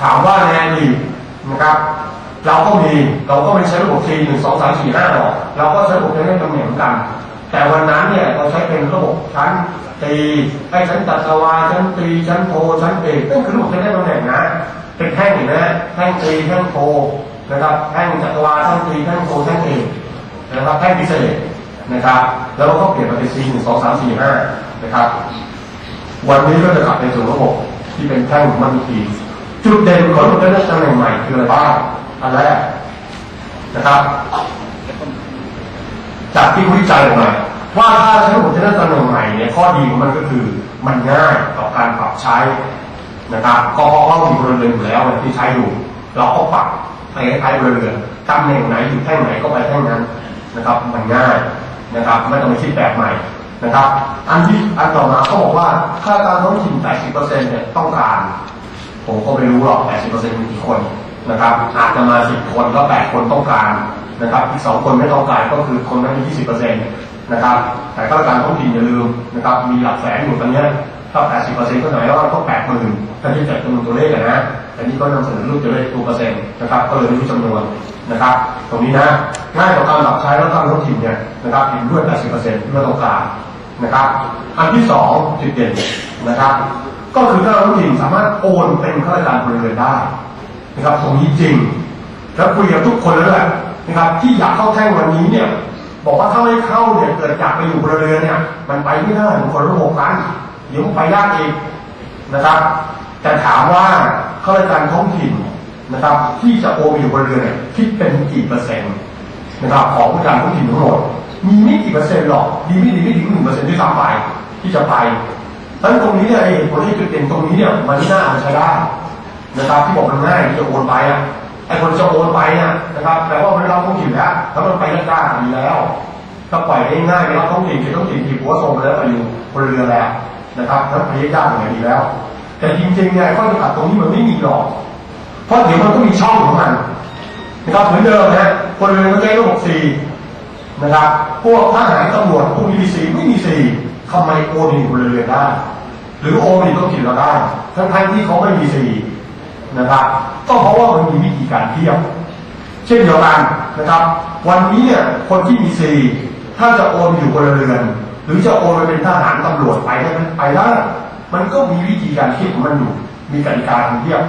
ถามว่าในอดีตนะครับ เราก็มีเราก็ไม่ใช้ระบบ T หนึ่งสองสามสี่ห้าหรอกเราก็ใช้ระบบเล่นตำแหน่งเหมือนกัน แต่วันนั้นเนี่ยเราใช้เป็นระบบชั้นตีไอ้ชั้นตัดสวาชั้นตีชั้นโทชั้นเอกนั่นคือระบบเล่นตำแหน่งนะเป็นแท่งเห็นไหมแท่งตีแท่งโทนะครับแท่งจักรวาลแท่งตีแท่งโทแท่งเอกนะครับแท่งพิเศษนะครับ แล้วก็เปลี่ยนมาเป็น C หนึ่งสองสามสี่ห้านะครับ วันนี้ก็จะกลับไปสู่ระบบ ที่เป็นแท่งมันทีจุดเด่นของระบบเล่นตำแหน่งใหม่คืออะไรบ้างอันแรกนะครับ จากที่วิจัยออกมาว่าถ้าใช้ระบบเล่นตำแหน่งใหม่เนี่ยข้อดีของมันก็คือมันง่ายต่อการปรับใช้นะครับก็เพราะว่ามีพลเรือนอยู่แล้วที่ใช้อยู่เราก็ปรับไปคล้ายๆพลเรือนตำแหน่งไหนอยู่แท่งไหนก็ไปแท่งนั้นนะครับ มันง่ายนะครับไม่ต้องไปคิดแบบใหม่ นะครับ อันที่อันต่อมาเขาบอกว่าค่าการท้องถิ่น 80%เนี่ยต้องการ ผมก็ไม่รู้หรอก 80%มีกี่คนนะครับ อาจจะมา 10 คนก็ 8 คนต้องการนะครับ อีก 2 คนไม่ต้องการก็คือคนนั้นมี 20%นะครับ แต่ก็การท้องถิ่นอย่าลืมนะครับ มีหลักแสนอยู่ตอนเนี้ยถ้า 80%ก็หมายว่าก็80,000ถ้าที่จัดจำนวนตัวเลขอะนะอันนี้ก็นำเสนอรูปตัวเลขตัวเปอร์เซ็นต์นะครับ ก็เลยไม่รู้จำนวนนะครับ ตรงนี้นะง่ายต่อการปรับใช้แล้วตั้งท้องถิ่นเนี่ยนะครับเห็นด้วย 80%ที่เราต้องการ นะครับอันที่สองจุดเด่นนะครับ ก็คือถ้าเราถิ่นสามารถโอนเป็นข้าราชการพลเรือนได้นะครับตรงนี้จริง แล้วคุยกับทุกคนแล้วแหละนะครับ ที่อยากเข้าแท่งวันนี้เนี่ย บอกว่าถ้าไม่เข้าเนี่ยเกิดอยากไปอยู่พลเรือนเนี่ย มันไปไม่ได้มันคนละระบบกันเดี๋ยวไปยากอีกนะครับแต่ถามว่าข้าราชการท้องถิ่นนะครับ ที่จะโอนไปอยู่พลเรือนเนี่ยคิดเป็นกี่เปอร์เซ็นต์นะครับของผู้การท้องถิ่นทั้งหมด มีไม่กี่เปอร์เซ็นต์หรอก ดีไม่ดีไม่ถึงหนึ่งเปอร์เซ็นต์ที่ซ้ำไปที่จะไปเพราะฉะนั้นตรงนี้เนี่ยไอ้ผลที่จุดเด่นตรงนี้เนี่ยมันน่าอามาใช้ได้นะครับที่บอกมันง่ายที่จะโอนไปอะไอ้คนจะโอนไปเนี่ยนะครับแปลว่ามันได้รับท้องถิ่นแล้วแล้วมันไปยากๆดีแล้วถ้าปล่อยได้ง่ายไปรับท้องถิ่นคือท้องถิ่นที่หัวส่งไปแล้วไปอยู่บนเรือแล้วนะครับแล้วไปยากอย่างไรดีแล้ว แต่จริงๆเนี่ยข้อจำกัดตรงนี้มันไม่มีหรอก เพราะเดี๋ยวมันก็มีช่องของมันนะครับเหมือนเดิมนะคนเรือนก็ใช้ระบบซี นะครับ พวกทหารตำรวจพวกมีซีไม่มีซีทำไมโอนอยู่บนเรือนได้ หรือโอนอยู่ต้องกินเราได้ทั้งๆที่เขาไม่มีซีนะครับ ก็เพราะว่ามันมีวิธีการเทียบ เช่นเดียวกันนะครับ วันนี้เนี่ยคนที่มีซีถ้าจะโอนอยู่บนเรือนหรือจะโอนไปเป็นทหารตำรวจไปได้ไหมไปได้มันก็มีวิธีการเทียบของมันอยู่ มีกติกาการเทียบ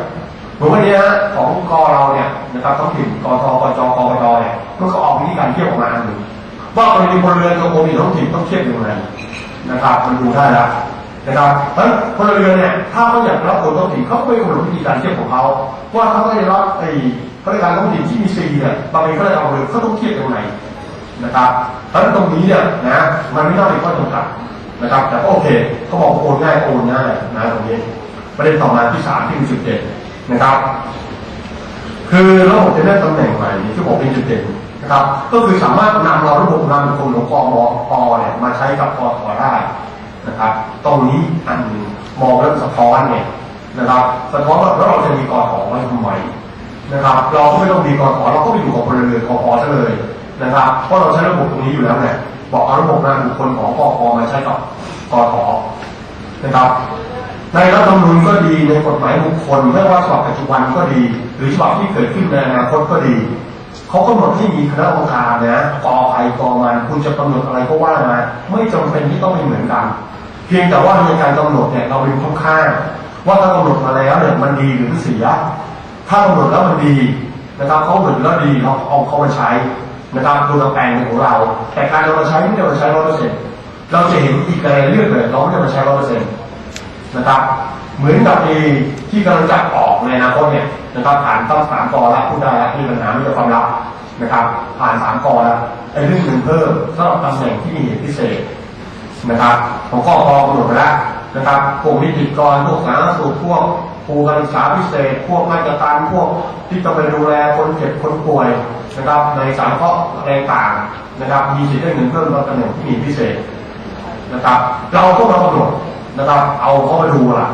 เหมือนวันนี้ฮะของกอเราเนี่ยนะครับท้องถิ่นกทกจกปจเนี่ยมันก็ออกวิธีการเทียบออกมาหนึ่ง ว่ากรณีพลเรือนกับโอมีท้องถิ่นต้องเทียบยังไงนะครับมันดูได้แล้วนะครับเพราะพลเรือนเนี่ยถ้าเขาอยากรับคนท้องถิ่นเขาก็ไม่กำหนดวิธีการเทียบของเขาว่าเขาจะรับไอ้ข้าราชการท้องถิ่นที่มีซีเนี่ยบางเป็นข้าราชการพลเรือเขาต้องเทียบยังไงนะครับเพราะฉะนั้นตรงนี้เนี่ยนะมันไม่น่าเป็นข้อจำกัดนะครับ แต่ก็โอเคเขาบอกโอนง่ายโอนง่ายนะตรงนี้ประเด็นต่อมาที่สามที่มีจุดเด่นนะครับ คือระบบจะได้ตำแหน่งใหม่ที่ผมเป็นจุดเด่น นะครับ ก็คือสามารถนำระบบนำคนของกมปเนี่ยมาใช้กับกทได้นะครับ ตรงนี้อันหนึ่งมองสะท้อนเนี่ยนะครับ สะท้อนว่าแล้วเราจะมีกทไว้ทำไมนะครับ เราไม่ต้องมีกทเราก็ไปอยู่กับพลเรือนกพซะเลยนะครับเพราะเราใช้ระบบตรงนี้อยู่แล้วเนี่ยบอกเอาระบบนำบุคคลของกพมาใช้กับกทนะครับในรัฐธรรมนูญก็ดีในกฎหมายบุคคลไม่ว่าฉบับปัจจุบันก็ดี หรือฉบับที่เกิดขึ้นในอนาคตก็ดี เขากำหนดให้มีคณะกรรมการนะกอไอกอมันคุณจะกำหนดอะไรก็ว่ามาไม่จำเป็นที่ต้องเป็นเหมือนกัน เพียงแต่ว่าในการกำหนดเนี่ยเราไปดูข้างๆว่าถ้ากำหนดมาแล้วเนี่ยมันดีหรือเสียถ้ากำหนดแล้วมันดีนะครับเขากำหนแล้วดีเราเอาเขามาใช้นะครับดูตะแปลงของเรา แต่การเอามาใช้ไม่ได้มาใช้ร้อยเปอร์เซ็นต์เราจะเห็นอีกหลายเรื่องเลยเราไม่ได้มาใช้ร้อยเปอร์เซ็นต์นะครับเหมือนกับที่ ที่กำลังจะออกในอนาคตเนี่ยนะครับผ่านต้องสามกอแล้วพูดได้แล้วมีปัญหาไม่จะความลับนะครับ ผ่านสามกอแล้วไอ้เรื่องหนึ่งเพิ่มสำหรับตำแหน่งที่มีเหตุพิเศษนะครับของข้อกอกำหนดไปแล้วนะครับพวกนิติกรพวกสาธารณสุขพวกครูการศึกษาพิเศษ พวกราชการพวกที่จะไปดูแลคนเจ็บคนป่วยนะครับ ในสามข้อแรงต่างนะครับ มีสิทธิ์ได้เงินเพิ่มตำแหน่งที่มีพิเศษนะครับ เราก็มากำหนดนะครับ เอาเขามาดูล่ะ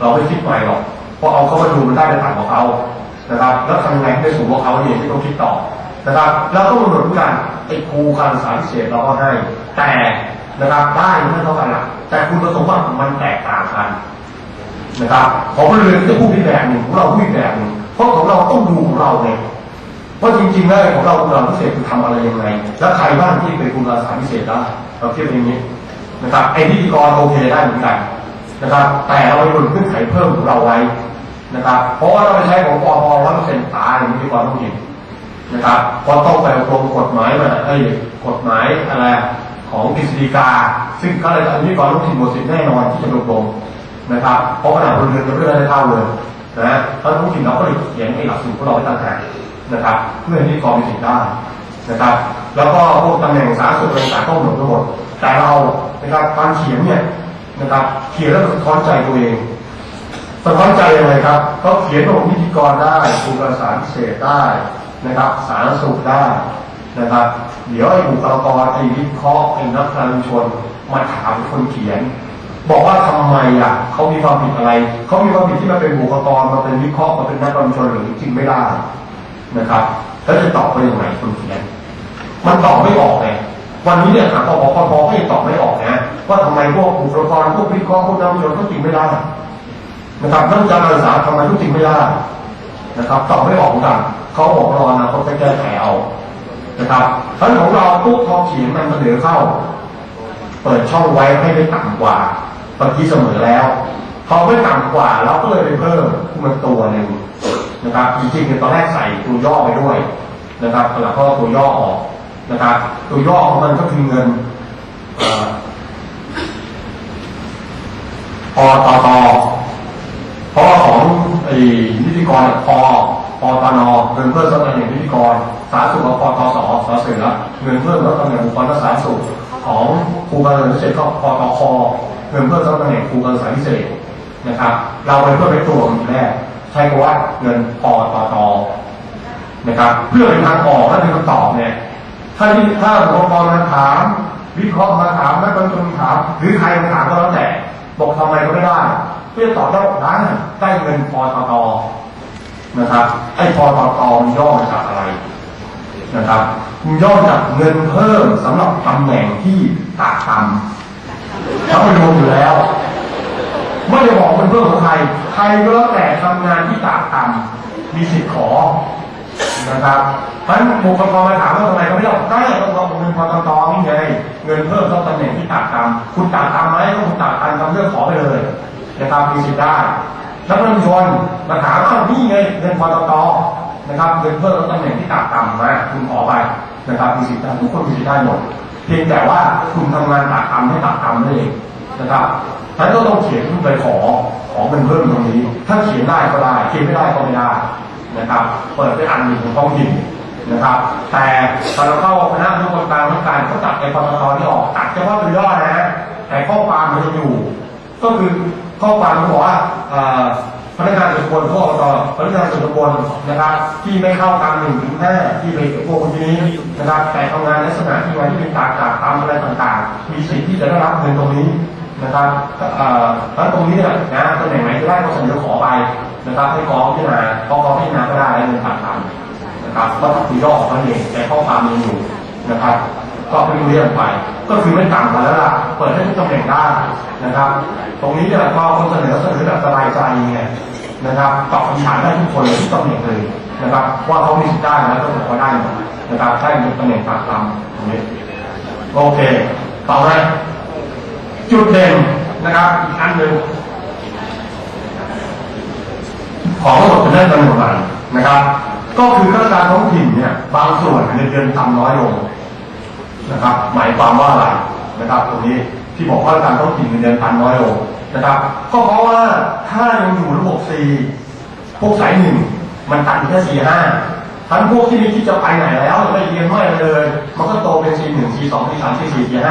เราไม่คิดใหม่หรอก พราะเอาเขามาดูมันได้ในต่างของเขานะครับ แล้วทำยังไงให้ได้สูงกว่าเขาเนี่ยที่ต้องคิดต่อนะครับเราก็กำหนดทุกการไอ้ครูการศึกษาพิเศษเราก็ให้ แต่นะครับได้ไม่เท่ากันละแต่คุณสมบัติมันแตกต่างกันนะครับของคนอื่นจะพูดอีกแบบหนึ่งของเราพูดอีกแบบหนึ่งเพราะของเราต้องดูของเราเนี่ยว่าจริงๆแล้วของเราคุณเราพิเศษคือทำอะไรยังไง แล้วใครบ้างที่เป็นคุณอารสาพิเศษได้เราเทียบอย่างนี้นะครับไอ้พิธีกรโอเคได้เหมือนกันนะครับ แต่เราไปบนพื้นไขเพิ่มของเราไว้ นะครับ เพราะว่าเราไปใช้ของปอพร้อยเปอร์เซ็นต์ตายพิธีกรต้องยินนะครับเพราะต้องไปอบรมกฎหมายมาเอ้กฎหมายอะไรของกฤษฎีกา ซึ่งก็เลยอันนี้ก่อนต้องถิ่นหมดสิทธิ์แน่นอนที่จะอบรมนะครับเพราะขนาดคนเรียนจะไม่ได้เท่าเลยนะเพราะทุกถิ่นเราก็เลยเขียนไอ้หลักสูตรของเราไว้ต่างหากนะครับ เพื่อให้กองมีสิทธิ์ได้นะครับ แล้วก็พวกตำแหน่งสาธารณสุขต่างๆต้องหมดทั้งหมดแต่เรานะครับการเขียนเนี่ยนะครับเขียนแล้วสะท้อนใจตัวเอง สะท้อนใจยังไงครับเขาเขียนของพิธีกรได้ครูประสานพิเศษได้นะครับสารสุขได้นะครับ เดี๋ยวไอ้บุคลากรไอ้วิเคราะห์ไอ้นักการชนมาถามคนเขียน บอกว่าทำไมอะเขามีความผิดอะไรเขามีความผิดที่มาเป็นบุคลากรมาเป็นวิเคราะห์มาเป็นนักการชนหรือจริงไม่ได้นะครับแล้วจะตอบไปยังไงคนเขียน มันตอบไม่ออกไงวันนี้เนี่ยหาปปปก็ยังตอบไม่ออกนะว่าทำไมพวกบุคลากรพวกวิเคราะห์พวกนักการชนเขาจริงไม่ได้ นะครับนักการศึกษาทำไมทุกสิ่งไม่ได้นะครับตอบไม่ออกกันเขาบอกรอนะเขาจะแก้ไขเอานะครับเพราะฉะนั้นของเราปุ๊บพอเขียนมันเสนอเข้า เปิดช่องไว้ให้ไม่ต่ำกว่าตอนที่เสมอแล้วพอไม่ต่ำกว่าเราก็เลยไปเพิ่มขึ้นตัวหนึ่งนะครับจริงๆเนี่ยตอนแรกใส่ตัวย่อไปด้วยนะครับหลังก็ตัวย่อออกนะครับ ตัวย่อของมันก็คือเงินอ่อตท เพราะว่าของไอ้นิติ กรพอปตนเงินเพิ่มลดตำแหน่งนิติกร สาธารณสุขปตสสเสือเงินเพิ่มลดตำแหน่งบุคคลรักษาสุขของครูการศึกษาพิเศษก็ปตคเงินเพิ่มลดตำแหน่งครูการศึกษาพิเศษนะครับ เราไปเพิ่มไปตัวมันแรกใช้คำว่าเงินปตทนะครับ เพื่อเป็นทางออกและเป็นคำตอบเนี่ยถ้าที่ถ้าบุคลากรมาถามวิเคราะห์มาถามนักบัญชีถาม หรือใครมาถามก็แล้วแต่บอกทำไมก็ไม่ได้เพื่อตอบได้ได้ได้เงินพอตต นะครับไอ้พอตตมันย่อมาจากอะไรนะครับมันย่อจากเงินเพิ่มสำหรับตำแหน่งที่ตากตำเขาไปรวมอยู่แล้วไม่ได้บอกเป็นเพื่อนของใครใครก็แล้วแต่ทำงานที่ตากตำมีสิทธิ์ขอนะครับเพราะฉะนั้นบุคลากรมาถามว่าทำไมเขาไม่ได้บอกได้ต้องรอเงินพอตตนี่ไงเงินเพิ่มต้องตำแหน่งที่ตากตำคุณตากตำไหมก็คุณตากตำทำเรื่องขอไปเลยนะครับมีสิทธิ์ได้ นักเรียนชนมาถามอ้านี่ไงเงินพอตตนะครับเงินเพิ่มต้อตำแหน่งที่ตากต่ำมาคุณขอไปนะครับมีสิทธิ์ได้ทุกคนมีสิทธิ์ได้หมดเพียงแต่ว่าคุณทำงานตากต่ำให้ตากต่ำนั่นเองนะครับท่านก็ต้องเขียนไปขอขอเงินเพิ่มตรงนี้ ถ้าเขียนได้ก็ได้เขียนไม่ได้ก็ไม่ได้นะครับ เปิดเป็นอันหนึ่งของท้องถิ่นนะครับ แต่ตอนเราเข้าคณะทุกคนกลางทุกการเขาตัดไอ้ปตทนี่ออกตัดเฉพาะตัวย่อนะแต่ข้อความมันจะอยู่ ก็คือข้อความมันบอกว่า พนักงานส่วนบุคคลพวกต่อพนักงานส่วนบุคคลนะครับ ที่ไม่เข้าตามหนึ่งถึงห้าที่ไปพวกนี้นะครับ แต่ทำงานลักษณะที่วันที่เป็นตากจากตามอะไรต่างๆ มีสิทธิ์ที่จะได้รับเงินตรงนี้นะครับเอ่อแล้วตรงนี้เนี่ยนะตำแหน่งไหนก็ได้ก็เสนอขอไปนะครับให้กองพิจารณาพอกองพิจารณาก็ได้ให้เงินตัดทำนะครับก็คือย่อของมันเองแต่ข้อความยังอยู่นะครับ ก็เป็นเรื่องไป ก็คือไม่ต่ำกันแล้วล่ะ เปิดให้ทุกตำแหน่งได้นะครับ ตรงนี้เนี่ยพอคนเสนอเสนอแบบสบายใจไงนะครับตอบคำถามได้ทุกคนทุกตำแหน่งเลยนะครับ ว่าเขามีสิทธิ์ได้แล้วก็บอกว่าได้หมดนะครับได้หมดตำแหน่งตัดทำตรงนี้โอเค ต่อไปจุดเด่นนะครับอีกอันหนึ่งของระบบเป็นเรื่องการเงินใหม่นะครับ ก็คือข้าราชการท้องถิ่นเนี่ยบางส่วนเงินเดือนต่ำน้อยลง นะครับ หมายความว่าอะไรนะครับตรงนี้ที่บอกว่าการท้องถิ่นเงินเดือนต่ำน้อยลงนะครับ ก็เพราะว่าถ้ายังอยู่ระบบซีพวกสายหนึ่งมันตัดแค่สี่ห้าทั้งพวกที่มีที่จะไปไหนแล้วไม่เรียนไม่เลย มันก็โตเป็น C1 C2 C3 C4 C5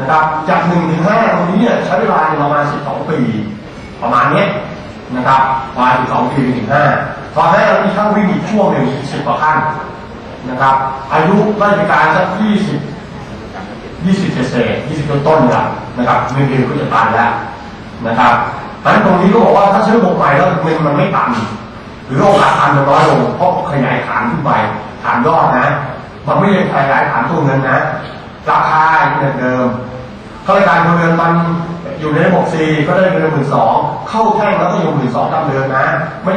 นะครับจากหนึ่งถึงห้าตรงนี้เนี่ยใช้เวลาประมาณสิบสองปี ประมาณนี้นะครับประมาณสิบสองปีถึงห้าตอนแรกเรามีขั้นวิ่งอีกช่วงหนึ่งสิบกว่าขั้น นะครับ อายุราชการสักยี่สิบยี่สิบเศษยี่สิบต้นๆเนี่ยนะครับเงินเดือนก็จะตันแล้วนะครับเพราะฉะนั้นตรงนี้ก็บอกว่าถ้าใช้ระบบใหม่แล้วเงินมันไม่ตันหรือโอกาสตันมันน้อยลงเพราะขยายฐานขึ้นไปฐานยอดนะ มันไม่ได้ขยายฐานตัวเงินนะราคาเหมือนเดิมข้าราชการพลเรือนตอนอยู่ในระบบ C ก็ได้เงินหมื่นสองเข้าแท่งแล้วก็อยู่หมื่นสองตามเดิมนนะไม่